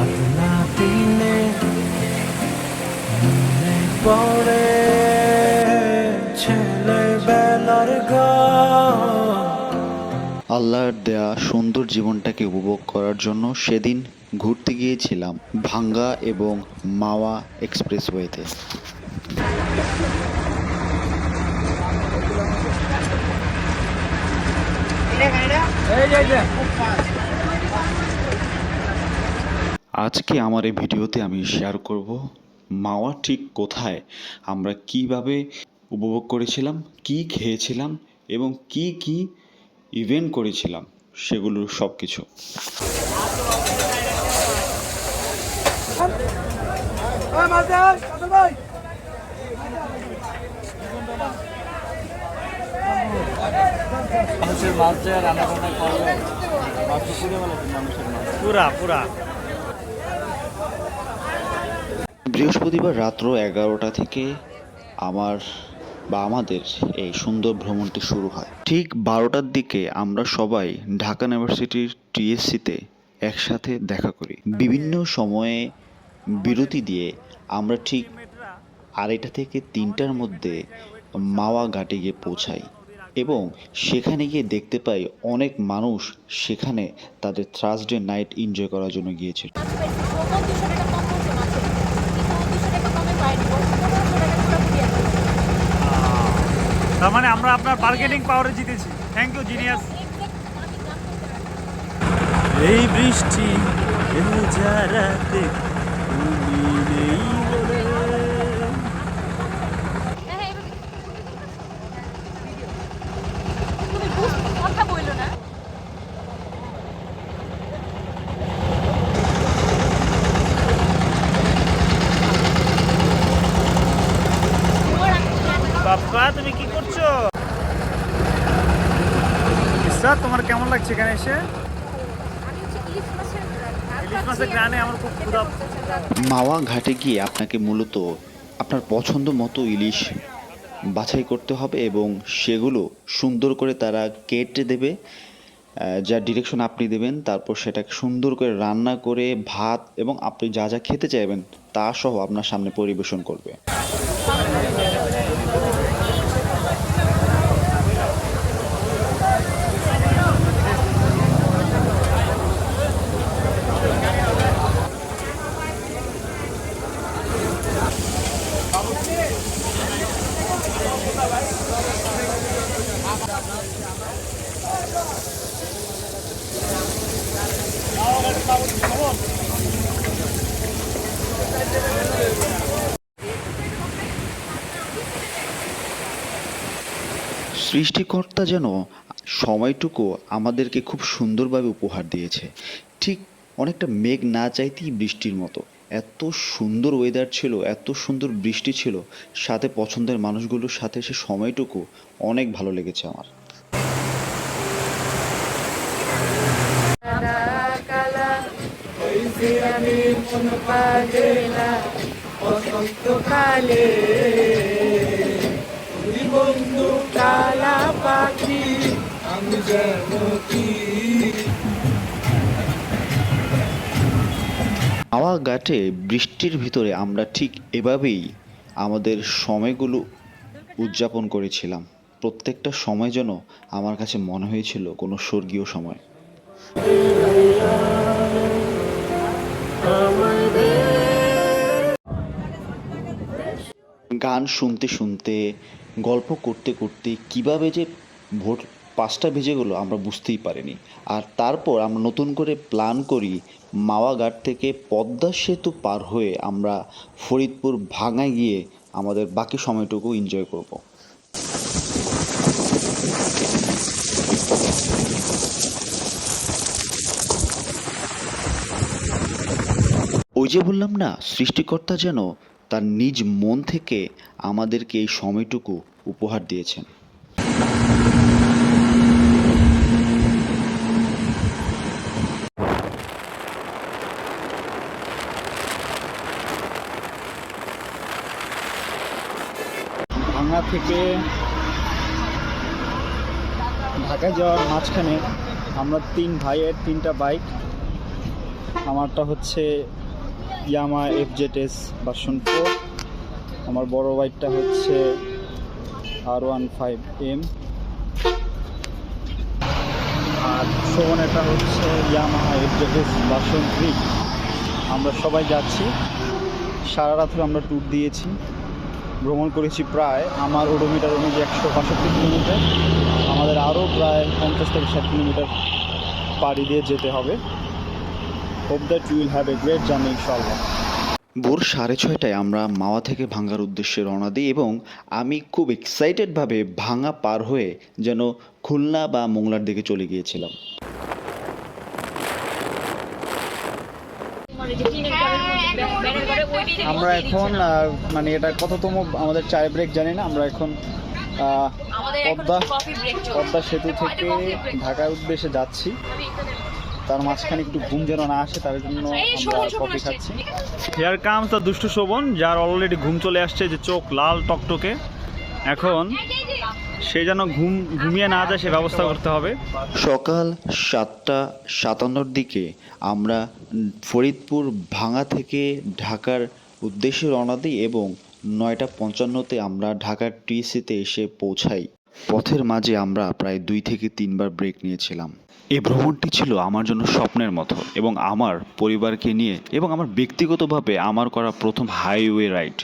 মনে পড়ে ছেলেবেলার আল্লাহর দেয়া সুন্দর জীবনটাকে উপভোগ করার জন্য সেদিন ঘুরতে গিয়েছিলাম ভাঙ্গা এবং মাওয়া এক্সপ্রেসওয়েতে। আজকে আমার এই ভিডিওতে আমি শেয়ার করব মাওয়া ঠিক কোথায়? আমরা কীভাবে উপভোগ করেছিলাম কি খেয়েছিলাম এবং কি কি ইভেন্ট করেছিলাম সেগুলোর সব কিছু মানুষের মাছ রান্না পুরা পুরা। বৃহস্পতিবার রাত্র এগারোটা থেকে আমার বা আমাদের এই সুন্দর ভ্রমণটি শুরু হয়। ঠিক বারোটার দিকে আমরা সবাই ঢাকা ইউনিভার্সিটির টিএসসিতে একসাথে দেখা করি। বিভিন্ন সময়ে বিরতি দিয়ে আমরা ঠিক আড়াইটা থেকে তিনটার মধ্যে মাওয়া ঘাটে গিয়ে পৌঁছাই এবং সেখানে গিয়ে দেখতে পাই অনেক মানুষ সেখানে তাদের থার্সডে নাইট এনজয় করার জন্য গিয়েছিল। তার মানে আমরা আপনার বার্গেনিং পাওয়ারে জিতেছি। থ্যাংক ইউ জিনিয়াস এই বৃষ্টি নেই বলে কথা বলল না বাপ্পা তুমি কি করছ ইসরা তোমার কেমন লাগছে এখানে এসে? ইলিশ মাছের গ্রানে আমার খুব ক্ষুধা মাওয়া ঘাটে গিয়ে আপনাকে মূলত আপনার পছন্দ মতো ইলিশ বাছাই করতে হবে এবং সেগুলো সুন্দর করে তারা কেটে দেবে যা ডিরেকশন আপনি দেবেন তারপর সেটাকে সুন্দর করে রান্না করে ভাত এবং আপনি যা যা খেতে চাইবেন তা সহ আপনার সামনে পরিবেশন করবে। সৃষ্টিকর্তা যেন সময়টুকু আমাদেরকে খুব সুন্দরভাবে উপহার দিয়েছে। ঠিক অনেকটা মেঘ না চাইতেই বৃষ্টির মতো। এত সুন্দর ওয়েদার ছিল, এত সুন্দর বৃষ্টি ছিল, সাথে পছন্দের মানুষগুলোর সাথে সে সময়টুকু অনেক ভালো লেগেছে আমার। হাওয়া ঘাটে বৃষ্টির ভিতরে আমরা ঠিক এভাবেই আমাদের সময়গুলো উদযাপন করেছিলাম। প্রত্যেকটা সময় যেন আমার কাছে মনে হয়েছিল কোনো স্বর্গীয় সময়। গান শুনতে শুনতে, গল্প করতে করতে কীভাবে যে ভোর পাঁচটা বেজে গেলো আমরা বুঝতেই পারিনি আর তারপর আমরা নতুন করে প্ল্যান করি মাওয়াঘাট থেকে পদ্মা সেতু পার হয়ে আমরা ফরিদপুর ভাঙায় গিয়ে আমাদের বাকি সময়টুকু এনজয় করব। যে বললাম না, সৃষ্টিকর্তা যেন তার নিজ মন থেকে আমাদেরকে এই সময়টুকু উপহার দিয়েছেন। ভাঙা থেকে ঢাকায় যাওয়ার মাঝখানে আমরা তিন ভাইয়ের তিনটা বাইক। আমারটা হচ্ছে Yamaha F Z S version four আমার বড় বাইকটা হচ্ছে আর ওয়ান ফাইভ এম আর শোভনেরটা হচ্ছে Yamaha F Z S version three আমরা সবাই যাচ্ছি। সারা রাত্রে আমরা ট্যুর দিয়েছি। ভ্রমণ করেছি প্রায় আমার ওডোমিটার অনুযায়ী একশো বাষট্টি কিলোমিটার আমাদের আরও প্রায় পঞ্চাশ থেকে ষাট কিলোমিটার পাড়ি দিয়ে যেতে হবে। Hope that you will have a great journey ইনশাল্লাহ ভোর সাড়ে ছয়টায় আমরা মাওয়া থেকে ভাঙ্গার উদ্দেশ্যে রওনা দিই এবং আমি খুব এক্সাইটেডভাবে ভাঙা পার হয়ে যেন খুলনা বা মোংলার দিকে চলে গিয়েছিলাম। আমরা এখন আহ, মানে এটা কততম আমাদের চায় ব্রেক জানি না আমরা এখন আহ, পদ্মা পদ্মা সেতু থেকে ঢাকার উদ্দেশ্যে যাচ্ছি। তার মাঝখানে একটু ঘুম যেন না আসে তার জন্য আমরা কফি খাচ্ছি। হেয়ার কামস দ্য দুষ্টু শোভন যার অলরেডি ঘুম চলে আসছে যে চোখ লাল টকটকে। এখন সে যেন ঘুম ঘুমিয়ে না যায় সে ব্যবস্থা করতে হবে। সকাল সাতটা সাতান্নর দিকে আমরা ফরিদপুর ভাঙা থেকে ঢাকার উদ্দেশ্যে রওনা দিই এবং নয়টা পঞ্চান্নতে আমরা ঢাকার টিএসিতে এসে পৌঁছাই। পথের মাঝে আমরা প্রায় দুই থেকে তিনবার ব্রেক নিয়েছিলাম। এই ভ্রমণটি ছিল আমার জন্য স্বপ্নের মতো এবং আমার পরিবারকে নিয়ে এবং আমার ব্যক্তিগতভাবে আমার করা প্রথম হাইওয়ে রাইড